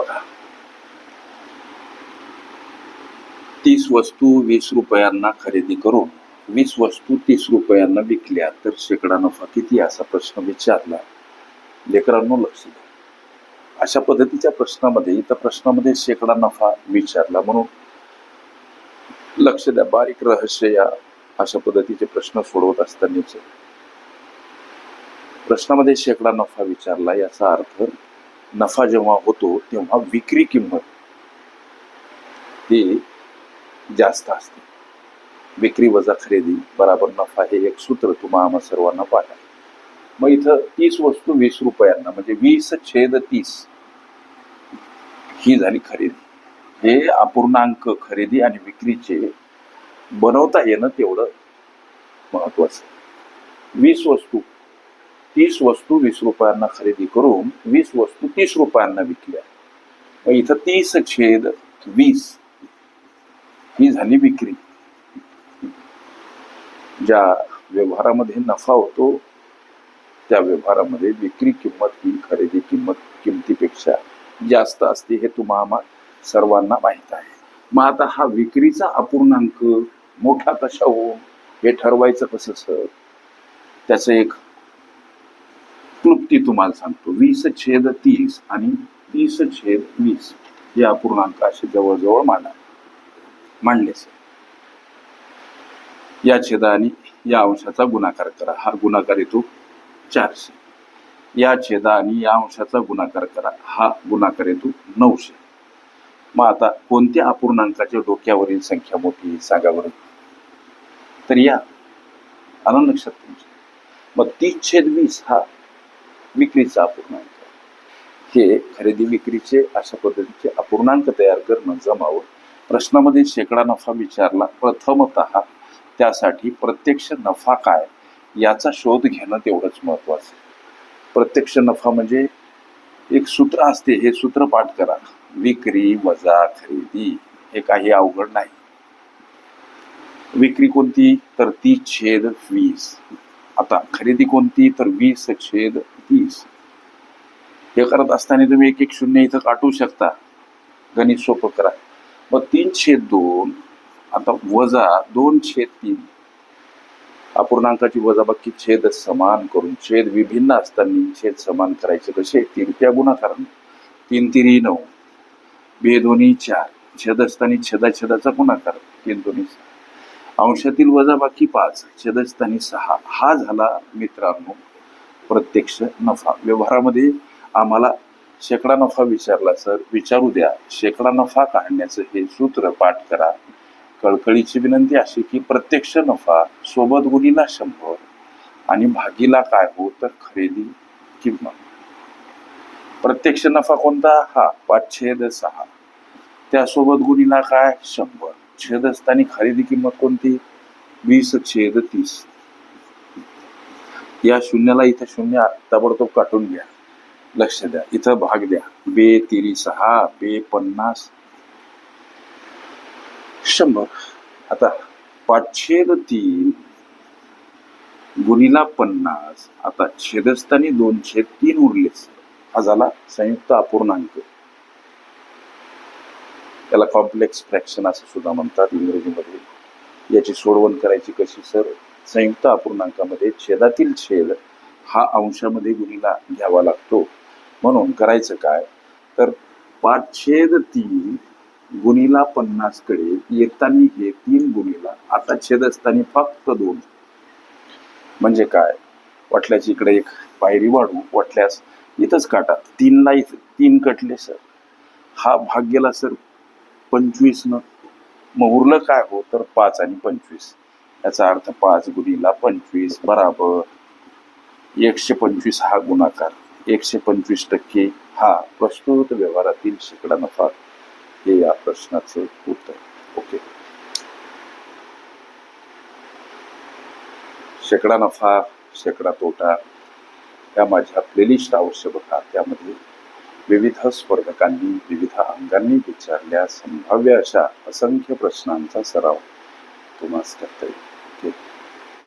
बघा तीस वस्तू वीस रुपयांना खरेदी करून वीस वस्तू तीस रुपयांना विकल्या तर शेकडा नफा किती असा प्रश्न विचारला. लेकरांनो लक्ष द्या. अशा पद्धतीच्या प्रश्नामध्ये इथं प्रश्नामध्ये शेकडा नफा विचारला म्हणून लक्ष द्या. बारीक रहस्य या अशा पद्धतीचे प्रश्न सोडवत असतानाचे. प्रश्नामध्ये शेकडा नफा विचारला याचा अर्थ नफा जेव्हा होतो तेव्हा विक्री किंमत ही जास्त असते. विक्री वजा खरेदी बराबर नफा हे एक सूत्र तुम्हा आम्हा सर्वांना पाहा मग इथं तीस वस्तू वीस रुपयांना म्हणजे वीस छेद तीस ही झाली खरेदी. हे अपूर्णांक खरेदी आणि विक्रीचे बनवता येणं तेवढं महत्वाचं. वीस वस्तू तीस वस्तू वीस रुपयांना खरेदी करून वीस वस्तू तीस रुपयांना विकल्या. मग इथं तीस छेद वीस ही झाली विक्री. ज्या व्यवहारामध्ये नफा होतो त्या व्यवहारामध्ये विक्री किंमत ही खरेदी किंमत किमतीपेक्षा जास्त असते हे तुम्हाला सर्वांना माहीत आहे. मग आता हा विक्रीचा अपूर्णांक मोठा कशा होऊन हे ठरवायचं कसं सर? त्याचं एक क्लुप्ती तुम्हाला सांगतो. वीस छेद तीस आणि तीस छेद वीस या अपूर्णांकाशी असे जवळजवळ मांडा. मांडले सर. या छेदाने या अंशाचा गुणाकार करा. हा गुणाकार येतो चारशे. या छेदा आणि या अंशाचा गुणाकार करा. हा गुणाकार येतो नऊशे. मग आता कोणत्या अपूर्णांकाच्या डोक्यावरील संख्या मोठी सांगा बरं. तर या. आनंद लक्षात तुमच्या मग तीस छेद वीस हा विक्रीचा अपूर्णांक. हे खरेदी विक्रीचे अशा पद्धतीचे अपूर्णांक तयार करणं जमावं प्रश्नामध्ये शेकडा नफा विचारला प्रथमत त्यासाठी प्रत्यक्ष नफा काय याचा शोध घेणं तेवढंच महत्वाचं. प्रत्यक्ष नफा म्हणजे एक सूत्र असते हे सूत्र पाठ करा. विक्री वजा खरेदी हे काही अवघड नाही. विक्री कोणती? तर ती छेद वीस. आता खरेदी कोणती? तर वीस छेद तीस हे करत असताना तुम्ही एक एक शून्य इथं काटू शकता. गणित सोपं करा. मग तीन छेद दोन आता वजा दोन छेद तीन. अपूर्णांकाची वजाबाकी छेद समान करून छेद विभिन्न असताना छेद समान करायचे कसे? तीन त्या गुणाकार तीन तिरी नऊ. बे दोन्ही चार. छेद असताना छेदाछेदाचा गुणाकार. तीन दोन्ही सहा. अंशातील वजाबाकी पाच. छेदस्थानी सहा. हा झाला मित्रांनो प्रत्यक्ष नफा. व्यवहारामध्ये आम्हाला शेकडा नफा विचारला सर विचारू द्या. शेकडा नफा काढण्याचं हे सूत्र पाठ करा. कळकळीची विनंती अशी की प्रत्यक्ष नफा सोबत गुणीला शंभर आणि भागीला काय हो तर खरेदी किंमत. प्रत्यक्ष नफा कोणता? हा पाच छेद सहा. त्यासोबत गुणीला काय? शंभर. छेद असताना खरेदी किंमत कोणती? वीस छेद तीस. या शून्याला इथं शून्य ताबडतोब काटून घ्या. लक्ष द्या. इथं भाग द्या. बे तिरी सहा बे पन्नास. शंभर. आता पाचशेद तीन गुणीला पन्नास. आता छेदस्थानी दोन छेद तीन उरलेच हा झाला संयुक्त अपूर्णांक. याला कॉम्प्लेक्स फ्रॅक्शन असं सुद्धा म्हणतात इंग्रजीमध्ये. याची सोडवण करायची कशी सर? संयुक्त अपूर्णांकामध्ये छेदातील छेद हा अंशामध्ये गुणीला घ्यावा लागतो. म्हणून करायचं काय? तर पाच छेद तीन गुणीला पन्नासकडे येताना हे तीन गुणीला. आता छेद असताना फक्त दोन. म्हणजे काय? वाटल्याची इकडे एक पायरी वाढू. वाटल्यास इथंच काटा. तीनला इथं. तीन कटले सर. हा भाग गेला सर पंचवीसनं. न मग उरलं काय हो? तर पाच आणि पंचवीस. याचा अर्थ पाच गुणीला पंचवीस बराबर एकशे पंचवीस हा गुणाकार. एकशे पंचवीस टक्के हा प्रस्तुत व्यवहारातील शेकडा नफा हे या प्रश्नाचं उत्तर. ओके. शेकडा नफा शेकडा तोटा या माझ्या प्लेलिस्ट आवश्यक होता. त्यामध्ये विविध स्पर्धकांनी विविध अंगांनी विचारल्या संभाव्य अशा असंख्य प्रश्नांचा सराव तुम्हाला करता येईल. ओके